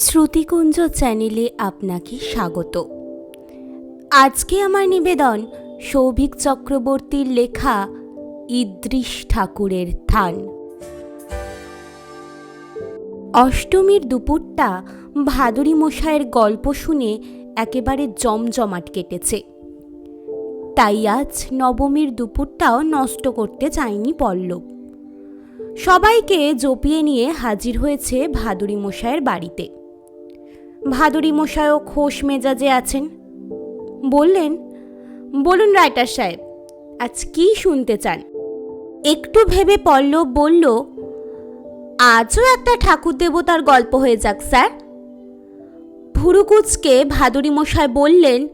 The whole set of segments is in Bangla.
শ্রুতিকুঞ্জ চ্যানেলে আপনাকে স্বাগত। আজকে আমার নিবেদন সৌভিক চক্রবর্তীর লেখা ইদ্রিশ ঠাকুরের থান। অষ্টমীর দুপুরটা ভাদুরী মশায়ের গল্প শুনে একেবারে জমজমাট কেটেছে। তাই আজ নবমীর দুপুরটাও নষ্ট করতে চায়নি পল্লব। সবাইকে জপিয়ে নিয়ে হাজির হয়েছে ভাদুরী মশায়ের বাড়িতে। ভাদুরী মশাইও খোশ মেজাজে আছেন। বললেন, বলুন রাইটার সাহেব, আজ কি শুনতে চান? একটু ভেবে পল্লব বলল, আজও একটা ঠাকুর দেবতার গল্প হয়ে যাক, স্যার। ভুরুকুচকে ভাদুরী মশাই বললেন,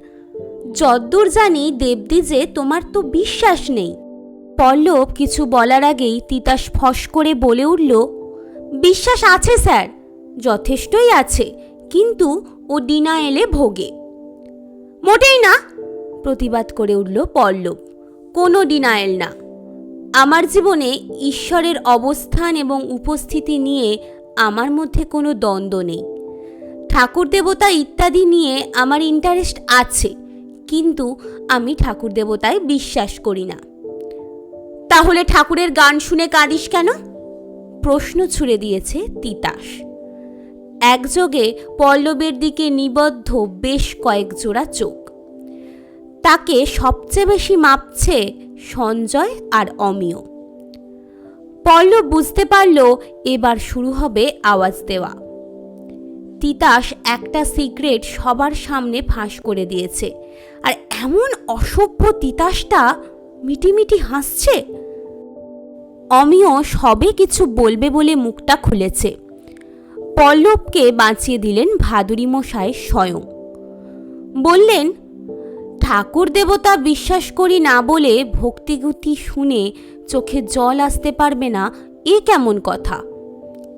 যদ্দূর জানি দেবদিজে তোমার তো বিশ্বাস নেই। পল্লব কিছু বলার আগেই তিতাস ফস করে বলে উঠল, বিশ্বাস আছে, স্যার, যথেষ্টই আছে। কিন্তু ও ডিনা এলে ভোগে। মোটেই না, প্রতিবাদ করে উঠল পল্লব। কোনো ডিনায়েল না। আমার জীবনে ঈশ্বরের অবস্থান এবং উপস্থিতি নিয়ে আমার মধ্যে কোনো দ্বন্দ্ব নেই। ঠাকুর দেবতা ইত্যাদি নিয়ে আমার ইন্টারেস্ট আছে, কিন্তু আমি ঠাকুর দেবতায় বিশ্বাস করি না। তাহলে ঠাকুরের গান শুনে কাঁদিস কেন? প্রশ্ন ছুড়ে দিয়েছে তিতাস। একযোগে পল্লবের দিকে নিবদ্ধ বেশ কয়েক জোড়া চোখ। তাকে সবচেয়ে বেশি মাপছে সঞ্জয় আর অমিয়। পল্লব বুঝতে পারল এবার শুরু হবে আওয়াজ দেওয়া। তিতাস একটা সিগারেট সবার সামনে ফাঁস করে দিয়েছে। আর এমন অসভ্য তিতাসটা মিটিমিটি হাসছে। অমিয় সবে কিছু বলবে বলে মুখটা খুলেছে। পল্লবকে বাঁচিয়ে দিলেন ভাদুরী মশাই স্বয়ং। বললেন, ঠাকুর দেবতা বিশ্বাস করি না বলে ভক্তিগুতি শুনে চোখে জল আসতে পারবে না, এ কেমন কথা?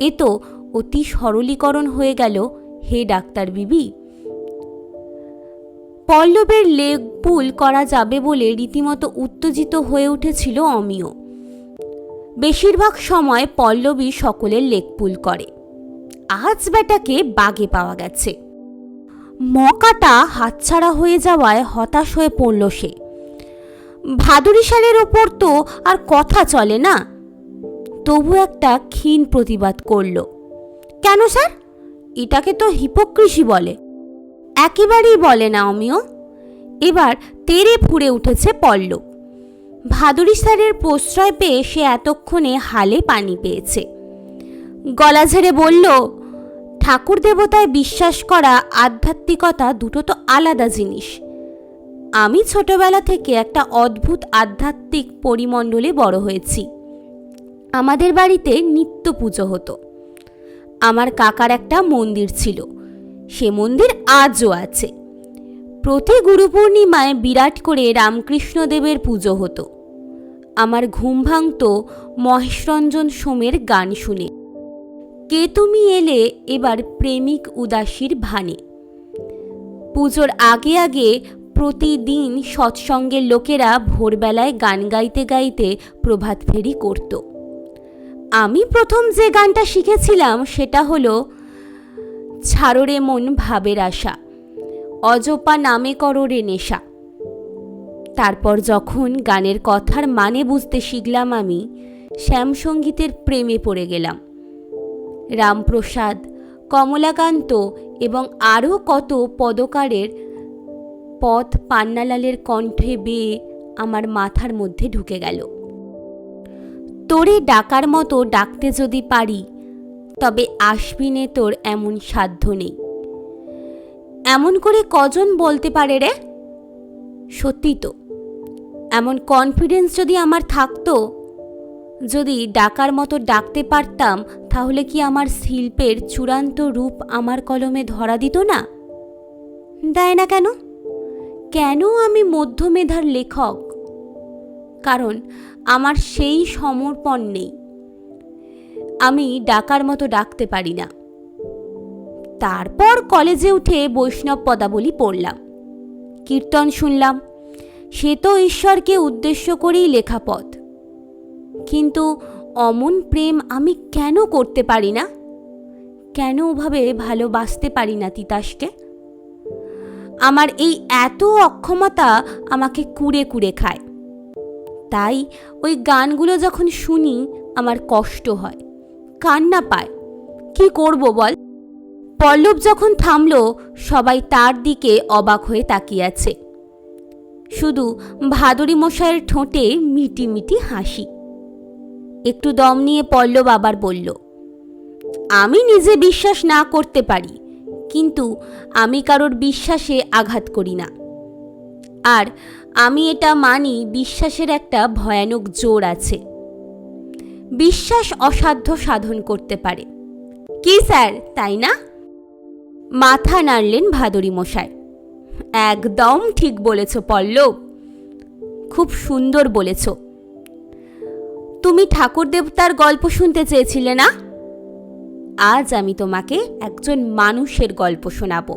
এ তো অতি সরলীকরণ হয়ে গেল, হে ডাক্তার বিবি। পল্লবের লেগ পুল করা যাবে বলে রীতিমতো উত্তেজিত হয়ে উঠেছিল অমিয়। বেশিরভাগ সময় পল্লবী সকলের লেগ পুল করে। আজ বেটাকে বাগে পাওয়া গেছে। মকাটা হাতছাড়া হয়ে যাওয়ায় হতাশ হয়ে পড়ল সে। ভাদুরী সালের ওপর তো আর কথা চলে না। তবু একটা ক্ষীণ প্রতিবাদ করল। কেন স্যার? এটাকে তো হিপোক্রিসি বলে। একেবারেই বলে না অমিয়। এবার তেরে ফুড়ে উঠেছে পল্লব ভাদুরী স্যারের প্রশ্রয় পেয়ে সে এতক্ষণে হালে পানি পেয়েছে। গলা ঝেড়ে বলল ঠাকুর দেবতায় বিশ্বাস করা আধ্যাত্মিকতা দুটো তো আলাদা জিনিস। আমি ছোটবেলা থেকে একটা অদ্ভুত আধ্যাত্মিক পরিমণ্ডলে বড় হয়েছি। আমাদের বাড়িতে নিত্য পুজো হতো। আমার কাকার একটা মন্দির ছিল। সে মন্দির আজও আছে। প্রতি গুরু পূর্ণিমায় বিরাট করে রামকৃষ্ণদেবের পুজো হতো। আমার ঘুম ভাঙত মহেশরঞ্জন সোমের গান শুনে। কে তুমি এলে এবার প্রেমিক উদাসীর ভানে? পুজোর আগে আগে প্রতিদিন সৎসঙ্গের লোকেরা ভোরবেলায় গান গাইতে গাইতে প্রভাত ফেরি করত। আমি প্রথম যে গানটা শিখেছিলাম সেটা হলো ছাড়ো রে মন ভাবের আশা, অজপা নামে করো রে নেশা। তারপর যখন গানের কথার মানে বুঝতে শিখলাম আমি, শ্যামসঙ্গীতের প্রেমে পড়ে গেলাম। রামপ্রসাদ, কমলাকান্ত এবং আরও কত পদকারের পথ পান্নালালের কণ্ঠে বেয়ে আমার মাথার মধ্যে ঢুকে গেল। তোরে ডাকার মতো ডাকতে যদি পারি, তবে আসবিনে তোর এমন সাধ্য নেই। এমন করে কজন বলতে পারে রে? সত্যি তো। এমন কনফিডেন্স যদি আমার থাকতো যদি ডাকার মতো ডাকতে পারতাম, তাহলে কি আমার শিল্পের চূড়ান্ত রূপ আমার কলমে ধরা দিত না? দেয় না কেন? কেন আমি মধ্যমেধার লেখক? কারণ আমার সেই সমর্পণ নেই। আমি ডাকার মতো ডাকতে পারি না। তারপর কলেজে উঠে বৈষ্ণব পদাবলী পড়লাম। কীর্তন শুনলাম। সে তো ঈশ্বরকে উদ্দেশ্য করেই লেখা পথ। কিন্তু অমন প্রেম আমি কেন করতে পারি না? কেন ওভাবে ভালোবাসতে পারি না তিতাসকে? আমার এই এত অক্ষমতা আমাকে কুড়ে কুড়ে খায়। তাই ওই গানগুলো যখন শুনি আমার কষ্ট হয়, কান্না পায়। কি করব বল? পল্লব যখন থামল, সবাই তার দিকে অবাক হয়ে তাকিয়ে আছে। শুধু ভাদরি মশাইয়ের ঠোঁটে মিটি মিটি হাসি। একটু দম নিয়ে পল্লব আবার বলল, আমি নিজে বিশ্বাস না করতে পারি, কিন্তু আমি কারোর বিশ্বাসে আঘাত করি না। আর আমি এটা মানি বিশ্বাসের একটা ভয়ানক জোর আছে। বিশ্বাস অসাধ্য সাধন করতে পারে। কি স্যার, তাই না? মাথা নাড়লেন ভাদরী মশাই। একদম ঠিক বলেছ পল্লব। খুব সুন্দর বলেছ। তুমি ঠাকুর দেবতার গল্প শুনতে চেয়েছিলে না? আজ আমি তোমাকে একজন মানুষের গল্প শোনাবো,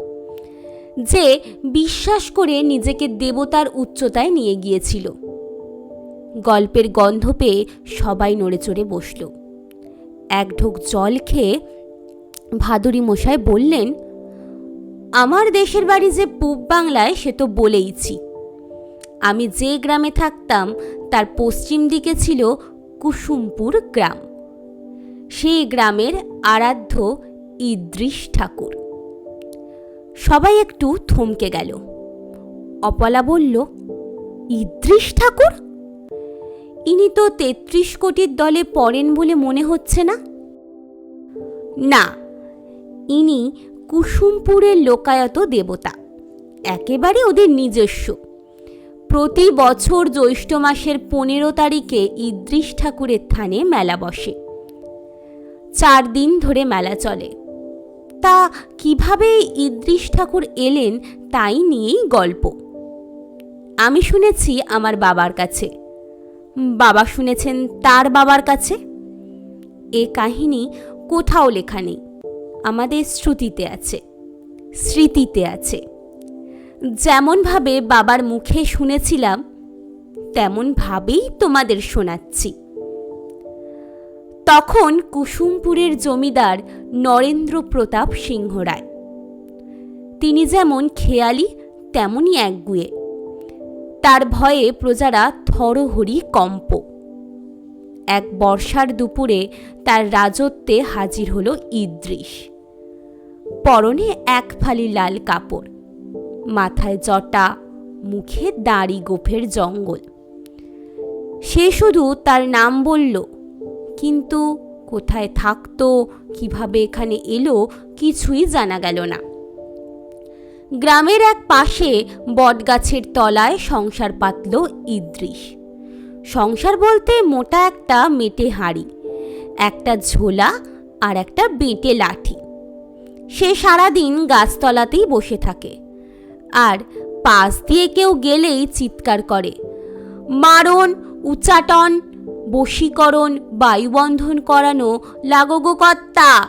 যে বিশ্বাস করে নিজেকে দেবতার উচ্চতায় নিয়ে গিয়েছিল। গল্পের গন্ধ পেয়ে সবাই নড়ে চড়ে বসল। এক ঢোক জল খেয়ে ভাদুরী মশাই বললেন, আমার দেশের বাড়ি যে পূব বাংলায়, সে তো বলেইছি। আমি যে গ্রামে থাকতাম, তার পশ্চিম দিকে ছিল কুসুমপুর গ্রাম। সেই গ্রামের আরাধ্য ইদ্রিস ঠাকুর। সবাই একটু থমকে গেল। অপলা বলল ইদ্রিস ঠাকুর? ইনি তো তেত্রিশ কোটির দলে পড়েন বলে মনে হচ্ছে না? না, ইনি কুসুমপুরের লোকায়ত দেবতা। একেবারে ওদের নিজস্ব। প্রতি বছর জ্যৈষ্ঠ মাসের পনেরো তারিখে ইদ্রিস ঠাকুরের থানে মেলা বসে। চার দিন ধরে মেলা চলে। তা কীভাবে ইদ্রিস ঠাকুর এলেন তাই নিয়েই গল্প। আমি শুনেছি আমার বাবার কাছে। বাবা শুনেছেন তার বাবার কাছে। এ কাহিনী কোথাও লেখা নেই। আমাদের শ্রুতিতে আছে, স্মৃতিতে আছে। যেমনভাবে বাবার মুখে শুনেছিলাম, তেমনভাবেই তোমাদের শোনাচ্ছি। তখন কুসুমপুরের জমিদার নরেন্দ্র প্রতাপ সিংহ রায়। তিনি যেমন খেয়ালি, তেমনই একগুয়ে। তার ভয়ে প্রজারা থরহরি কম্প। এক বর্ষার দুপুরে তার রাজত্বে হাজির হলো ইদ্রিস পরনে এক ফালি লাল কাপড়। মাথায় জটা, মুখে দাড়ি গোফের জঙ্গল। সে শুধু তার নাম বলল, কিন্তু কোথায় থাকতো, কীভাবে এখানে এলো, কিছুই জানা গেল না। গ্রামের এক পাশে বটগাছের তলায় সংসার পাতল ইদ্রিস সংসার বলতে মোটা একটা মেটে হাঁড়ি, একটা ঝোলা আর একটা বেঁটে লাঠি। সে সারাদিন গাছতলাতেই বসে থাকে। আর পাশ দিয়ে কেউ গেলেই চিৎকার করে। মারণ উচ্চাটন বশীকরণ, বায়ুবন্ধন করানো লাগোগো কর্তা।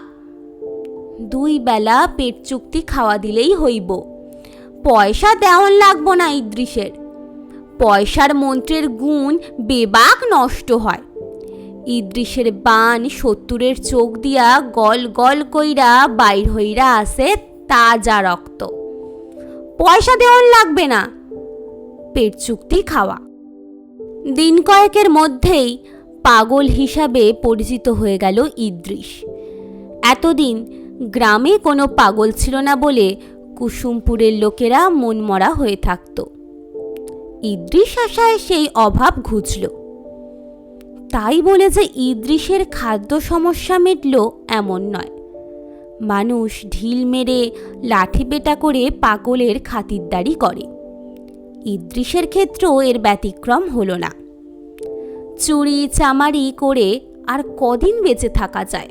দুই বেলা পেট চুক্তি খাওয়া দিলেই হইব। পয়সা দেওয়ান লাগবো না ইদ্রিসের পয়সার মন্ত্রের গুণ বেবাক নষ্ট হয়। ইদ্রিসের বান সত্তরের চোখ দিয়া গল গল কইরা বাইর হইরা আসে তাজা রক্ত। পয়সা দেওয়ার লাগবে না। পেট চুক্তি খাওয়া। দিন কয়েকের মধ্যেই পাগল হিসাবে পরিচিত হয়ে গেল ইদ্রিস এতদিন গ্রামে কোনো পাগল ছিল না বলে কুসুমপুরের লোকেরা মনমরা হয়ে থাকত। ইদ্রিস আশায় সেই অভাব ঘুচল। তাই বলে যে ইদ্রিসের খাদ্য সমস্যা মিটল এমন নয়। মানুষ ঢিল মেরে লাঠি পেটা করে পাগলের খাতিরদারি করে। ইদ্রিসের ক্ষেত্রেও এর ব্যতিক্রম হলো না। চুরি, চামারি করে আর কদিন বেঁচে থাকা যায়।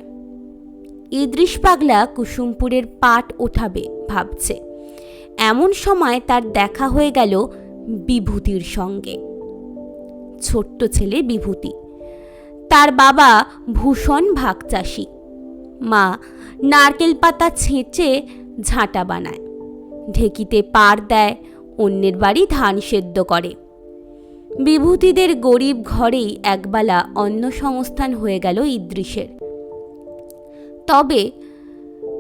ইদ্রিস পাগলা কুসুমপুরের পাট ওঠাবে ভাবছে। এমন সময় তার দেখা হয়ে গেল বিভূতির সঙ্গে। ছোট্ট ছেলে বিভূতি। তার বাবা ভূষণ ভাগচাষী। মা নারকেল পাতা ছেঁচে ঝাঁটা বানায়। ঢেকিতে পার দেয়, অন্যের বাড়ি ধান সেদ্ধ করে। বিভূতিদের গরিব ঘরেই একবেলা অন্ন সংস্থান হয়ে গেল ইদ্রিসের তবে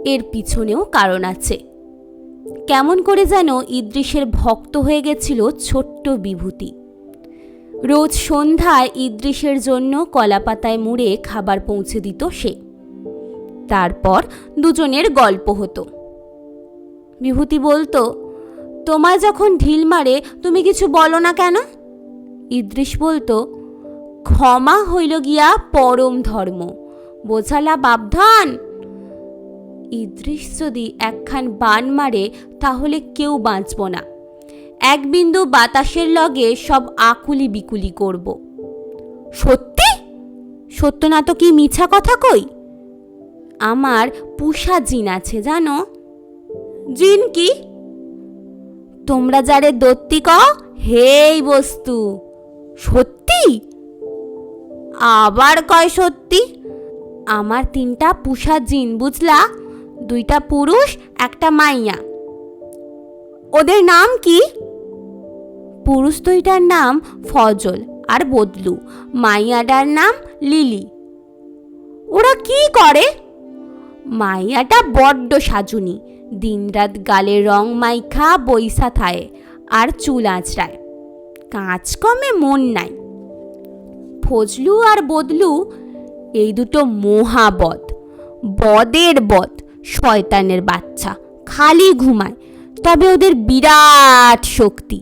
এর পিছনেও কারণ আছে। কেমন করে যেন ইদ্রিসের ভক্ত হয়ে গেছিল ছোট্ট বিভূতি। রোজ সন্ধ্যায় ইদ্রিসের জন্য কলাপাতায় মুড়ে খাবার পৌঁছে দিত সে। তারপর দুজনের গল্প হতো। বিভূতি বলতো, তোমায় যখন ঢিল মারে, তুমি কিছু বলো না কেন? ইদ্রিস বলতো, ক্ষমা হইল গিয়া পরম ধর্ম, বোঝালা বাবধান ইদ্রিস যদি একখান বান মারে, তাহলে কেউ বাঁচব না। এক বিন্দু বাতাসের লগে সব আকুলি বিকুলি করব। সত্যি? সত্য না তো কি মিছা কথা কই? আমার পুষা জিন আছে, জানো? জিন কি? তোমরা যারে দত্তি ক হেই বস্তু। সত্যি? আবার কয় সত্যি? আমার তিনটা পুষা জিন, বুঝলা? দুইটা পুরুষ, একটা মাইয়া। ওদের নাম কি? পুরুষ দুইটার নাম ফজল আর বদলু। মাইয়াটার নাম লিলি। ওরা কি করে? মাইয়াটা বড্ড সাজুনি। দিনরাত গালে রং মাইখা বইসা থায় আর চুল আঁচড়ায়। কাজ কমে মন নাই। ফজলু আর বদলু এই দুটো মহাবদ বদের বদ, শয়তানের বাচ্চা, খালি ঘুমায়। তবে ওদের বিরাট শক্তি।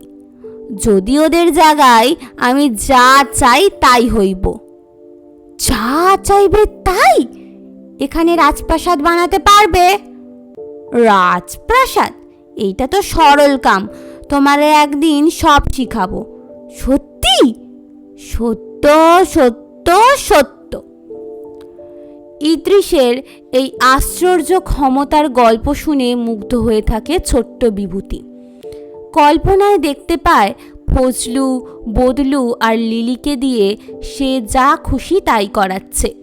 যদি ওদের জায়গায় আমি যা চাই তাই হইব। যা চাইবে তাই? এখানে রাজপ্রাসাদ বানাতে পারবে? রাজপ্রাসাদ? এইটা তো সরল কাম। তোমারে একদিন সব শিখাবো। সত্যি? সত্য সত্য সত্য। ইদ্রিসের এই আশ্চর্য ক্ষমতার গল্প শুনে মুগ্ধ হয়ে থাকে ছোট্ট বিভূতি। কল্পনায় দেখতে পায় ফজলু, বদলু আর লিলিকে দিয়ে সে যা খুশি তাই করাচ্ছে।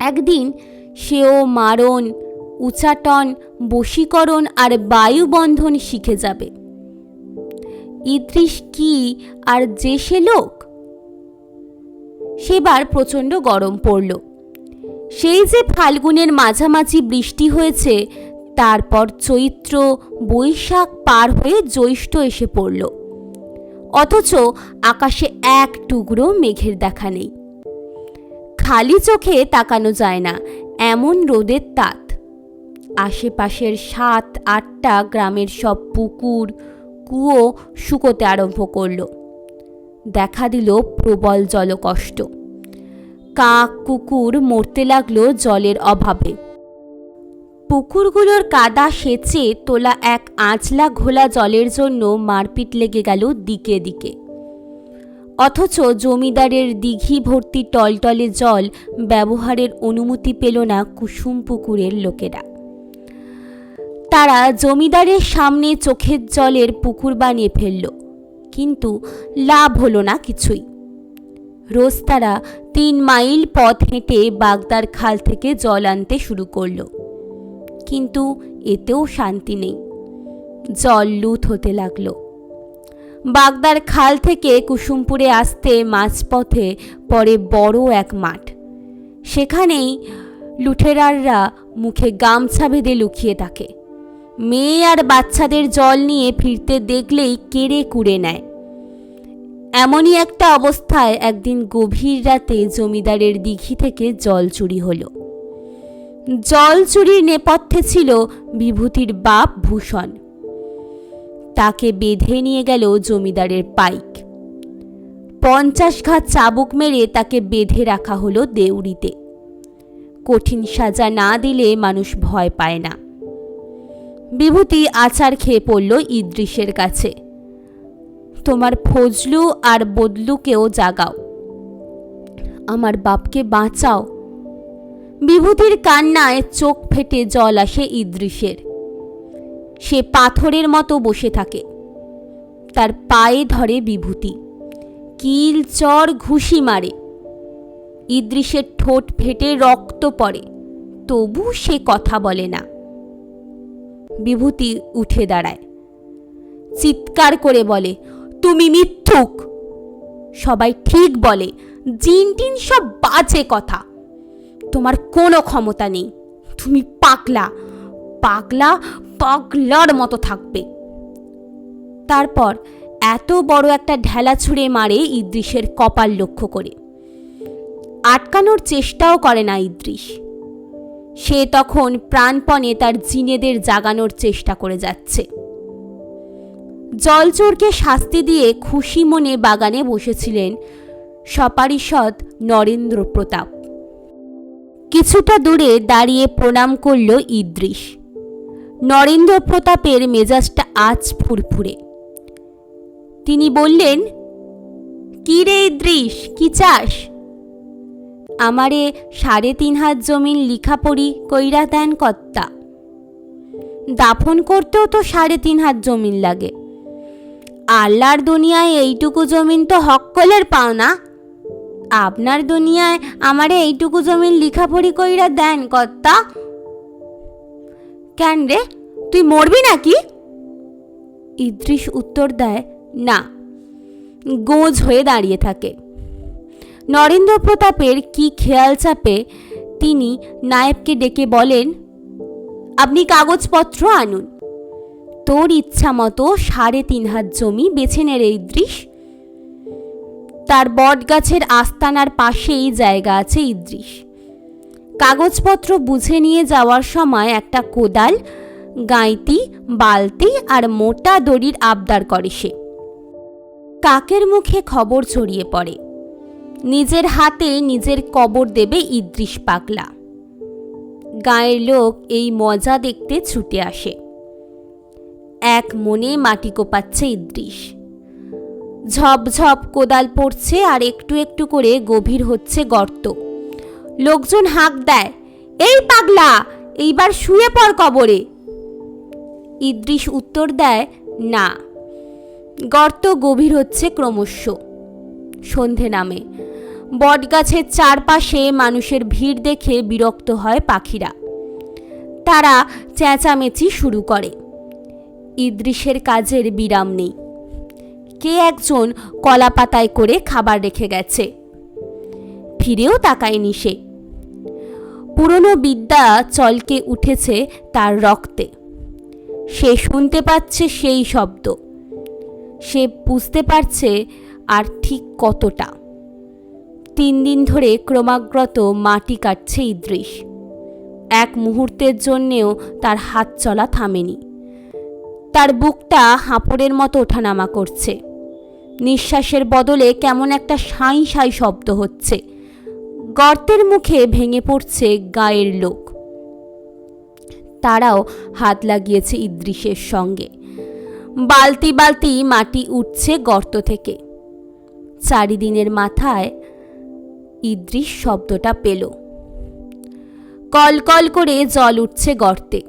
একদিন সেও মারণ, উচাটন, বশীকরণ আর বায়ুবন্ধন শিখে যাবে। ইদ্রিস কি আর যে সে লোক? সেবার প্রচণ্ড গরম পড়ল। সেই যে ফাল্গুনের মাঝামাঝি বৃষ্টি হয়েছে, তারপর চৈত্র, বৈশাখ পার হয়ে জ্যৈষ্ঠ এসে পড়ল। অথচ আকাশে এক টুকরো মেঘের দেখা নেই। খালি চোখে তাকানো যায় না এমন রোদের তাত। আশেপাশের সাত, আটটা গ্রামের সব পুকুর, কুয়ো শুকোতে আরম্ভ করল। দেখা দিল প্রবল জলকষ্ট। কাক, কুকুর মরতে লাগল জলের অভাবে। পুকুরগুলোর কাদা সেচে তোলা এক আঁচলা ঘোলা জলের জন্য মারপিট লেগে গেল দিকে দিকে। অথচ জমিদারের দিঘি ভর্তি টলটলে জল ব্যবহারের অনুমতি পেল না কুসুম পুকুরের লোকেরা। তারা জমিদারের সামনে চোখের জলের পুকুর বানিয়ে ফেলল, কিন্তু লাভ হলো না কিছুই। রোজ তারা তিন মাইল পথ হেঁটে বাগদার খাল থেকে জল আনতে শুরু করল, কিন্তু এতেও শান্তি নেই। জল লুথ হতে লাগল। বাগদার খাল থেকে কুসুমপুরে আসতে মাঝপথে পরে বড় এক মাঠ। সেখানেই লুঠেরাররা মুখে গামছা বেঁধে লুকিয়ে থাকে। মেয়ে আর বাচ্চাদের জল নিয়ে ফিরতে দেখলেই কেড়ে কুড়ে নেয়। এমনই একটা অবস্থায় একদিন গভীর রাতে জমিদারের দিঘি থেকে জল চুরি হলো। জল চুরির নেপথ্যে ছিল বিভূতির বাপ ভূষণ। তাকে বেঁধে নিয়ে গেল জমিদারের পাইক। পঞ্চাশ ঘাত চাবুক মেরে তাকে বেঁধে রাখা হলো দেউরিতে। কঠিন সাজা না দিলে মানুষ ভয় পায় না। বিভূতি আচার খেয়ে পড়ল ইদ্রিসের কাছে। তোমার ফজলু আর বদলুকেও জাগাও। আমার বাপকে বাঁচাও। বিভূতির কান্নায় চোখ ফেটে জল আসে ইদ্রিসের। সে পাথরের মতো বসে থাকে। তার পায়ে ধরে বিভূতি। কিল চর ঘুষি মারে। ইদ্রিসের ঠোঁট ফেটে রক্ত পড়ে। তবু সে কথা বলে না। বিভূতি উঠে দাঁড়ায়। চিৎকার করে বলে, তুমি মিথ্যুক। সবাই ঠিক বলে, জিন টিন সব বাজে কথা। তোমার কোনো ক্ষমতা নেই। তুমি পাকলা পাগলা পাগলার মতো থাকবে। তারপর এত বড় একটা ঢেলা ছুঁড়ে মারে ইদ্রিসের কপাল লক্ষ্য করে। আটকানোর চেষ্টাও করে না ইদ্রিস সে তখন প্রাণপণে তার জিনেদের জাগানোর চেষ্টা করে যাচ্ছে। জলচোরকে শাস্তি দিয়ে খুশি মনে বাগানে বসেছিলেন সপারিষদ নরেন্দ্র প্রতাপ। কিছুটা দূরে দাঁড়িয়ে প্রণাম করল ইদ্রিস নরেন্দ্র প্রতাপের মেজাজটা আজ ফুরফুরে। তিনি বললেন, কি রে ইদ্রিস কি চাস? আমারে সাড়ে তিন হাত জমিন লিখাপড়ি কইরা দেন কর্তা। দাফন করতেও তো সাড়ে তিন হাত জমিন লাগে। আল্লাহর দুনিয়ায় এইটুকু জমিন তো হক্কলের পাও না। আপনার দুনিয়ায় আমারে এইটুকু জমিন লিখাপড়ি কইরা দেন কর্তা। কেন রে? তুই মরবি নাকি? ইদ্রিস উত্তর দেয়, না। গোজ হয়ে দাঁড়িয়ে থাকে। নরেন্দ্র প্রতাপের কি খেয়াল চাপে তিনি নায়েবকে ডেকে বলেন, আপনি কাগজপত্র আনুন। তোর ইচ্ছা মতো সাড়ে তিন হাত জমি বেছে নে রে ইদ্রিস। তার বটগাছের আস্তানার পাশেই জায়গা আছে ইদ্রিস। কাগজপত্র বুঝে নিয়ে যাওয়ার সময় একটা কোদাল, গাঁইতি, বালতি আর মোটা দড়ির আবদার করে সে। কাকের মুখে খবর ছড়িয়ে পড়ে। নিজের হাতে নিজের কবর দেবে ইদ্রিস পাগলা। গায়ের লোক এই মজা দেখতে ছুটে আসে। এক মনে মাটি কোপাচ্ছে ইদ্রিস ঝপঝপ কোদাল পড়ছে আর একটু একটু করে গভীর হচ্ছে গর্ত। লোকজন হাঁক দেয়, এই পাগলা, এইবার শুয়ে পড় কবরে। ইদ্রিস উত্তর দেয়, না। গর্ত গভীর হচ্ছে ক্রমশ। সন্ধে নামে। বটগাছের চারপাশে মানুষের ভিড় দেখে বিরক্ত হয় পাখিরা। তারা চেঁচামেচি শুরু করে। ইদ্রিসের কাজের বিরাম নেই। কে একজন কলা পাতায় করে খাবার রেখে গেছে? ফিরেও তাকায়নি সে। পুরনো বিদ্যা চলকে উঠেছে তার রক্তে। সে শুনতে পাচ্ছে সেই শব্দ। সে বুঝতে পারছে আর ঠিক কতটা। তিন দিন ধরে ক্রমাগত মাটি কাটছে ইদ্রিস এক মুহূর্তের জন্যেও তার হাত চলা থামেনি। তার বুকটা হাঁপড়ের মতো ওঠানামা করছে। নিঃশ্বাসের বদলে কেমন একটা সাঁই সাঁই শব্দ হচ্ছে। গর্তের মুখে ভেঙে পড়ছে গায়ের লোক। তারাও হাত লাগিয়েছে ইদ্রিসের সঙ্গে। বালতি বালতি মাটি উঠছে গর্ত থেকে। চারিদিনের মাথায় ইদ্রিস শব্দটা পেল। কলকল করে জল উঠছে গর্তে।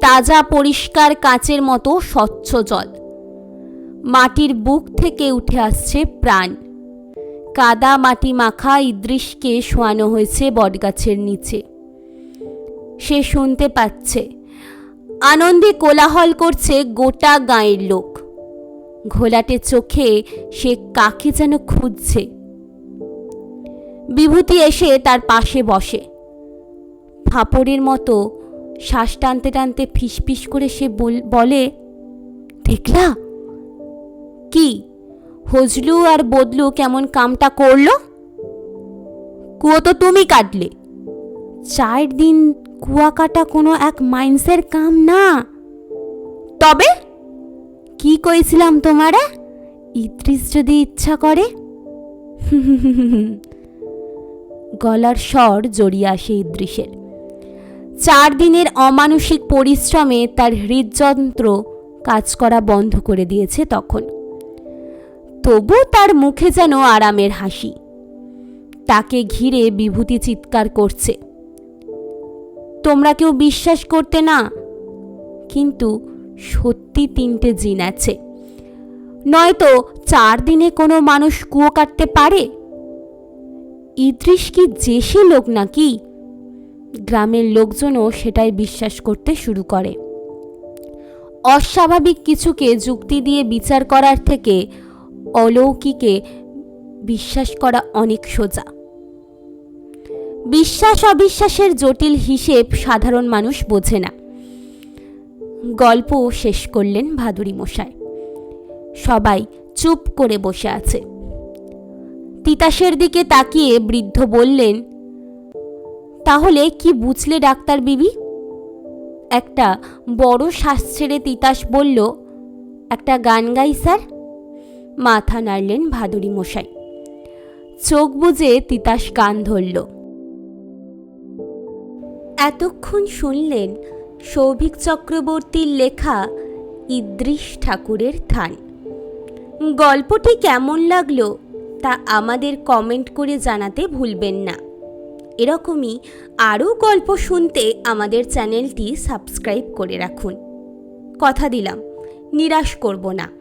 তাজা পরিষ্কার কাচের মতো স্বচ্ছ জল। মাটির বুক থেকে উঠে আসছে প্রাণ। কাদা মাটি মাখা ইদ্রিসকে শোয়ানো হয়েছে বটগাছের নিচে। সে শুনতে পাচ্ছে, আনন্দে কোলাহল করছে গোটা গাঁয়ের লোক। ঘোলাটে চোখে সে কাকে যেন খুঁজছে। বিভূতি এসে তার পাশে বসে। ফাপড়ের মতো শ্বাস টানতে টানতে ফিসফিস করে সে বলে, দেখলা? কি? হজলু আর বদলু কেমন কামটা করল? কুয়ো তো তুমি কাটলে। চার দিন কুয়া কাটা কোনো এক মাইন্সের কাম না। তবে কি কইছিলাম তোমারে? ইদ্রিস যদি ইচ্ছা করে। গলার স্বর জড়িয়ে আসে ইদ্রিসের। চার দিনের অমানসিক পরিশ্রমে তার হৃদযন্ত্র কাজ করা বন্ধ করে দিয়েছে তখন। তবু তার মুখে যেন আরামের হাসি। তাকে ঘিরে বিভূতি চিৎকার করছে। তোমরা কেউ বিশ্বাস করতে না। কিন্তু সত্যি তিনটে জিন আছে। নয়তো চার দিনে কোনো মানুষ কুয়ো কাটতে পারে? ইদ্রিস কি জেসে লোক নাকি? গ্রামের লোকজনও সেটাই বিশ্বাস করতে শুরু করে। অস্বাভাবিক কিছুকে যুক্তি দিয়ে বিচার করার থেকে অলৌকিকে বিশ্বাস করা অনেক সোজা। বিশ্বাস অবিশ্বাসের জটিল হিসেব সাধারণ মানুষ বোঝে না। গল্প শেষ করলেন ভাদুরী মশাই। সবাই চুপ করে বসে আছে। তিতাসের দিকে তাকিয়ে বৃদ্ধ বললেন, তাহলে কি বুঝলে ডাক্তার বিবি? একটা বড় শ্বাস ছেড়ে তিতাস বলল, একটা গান গাই, স্যার। মাথা নাড়লেন ভাদুরী মশাই। চোখ বুজে তিতাস গান ধরল। এতক্ষণ শুনলেন সৌভিক চক্রবর্তীর লেখা ইদ্রিস ঠাকুরের থান। গল্পটি কেমন লাগল তা আমাদের কমেন্ট করে জানাতে ভুলবেন না। এরকমই আরও গল্প শুনতে আমাদের চ্যানেলটি সাবস্ক্রাইব করে রাখুন। কথা দিলাম, নিরাশ করব না।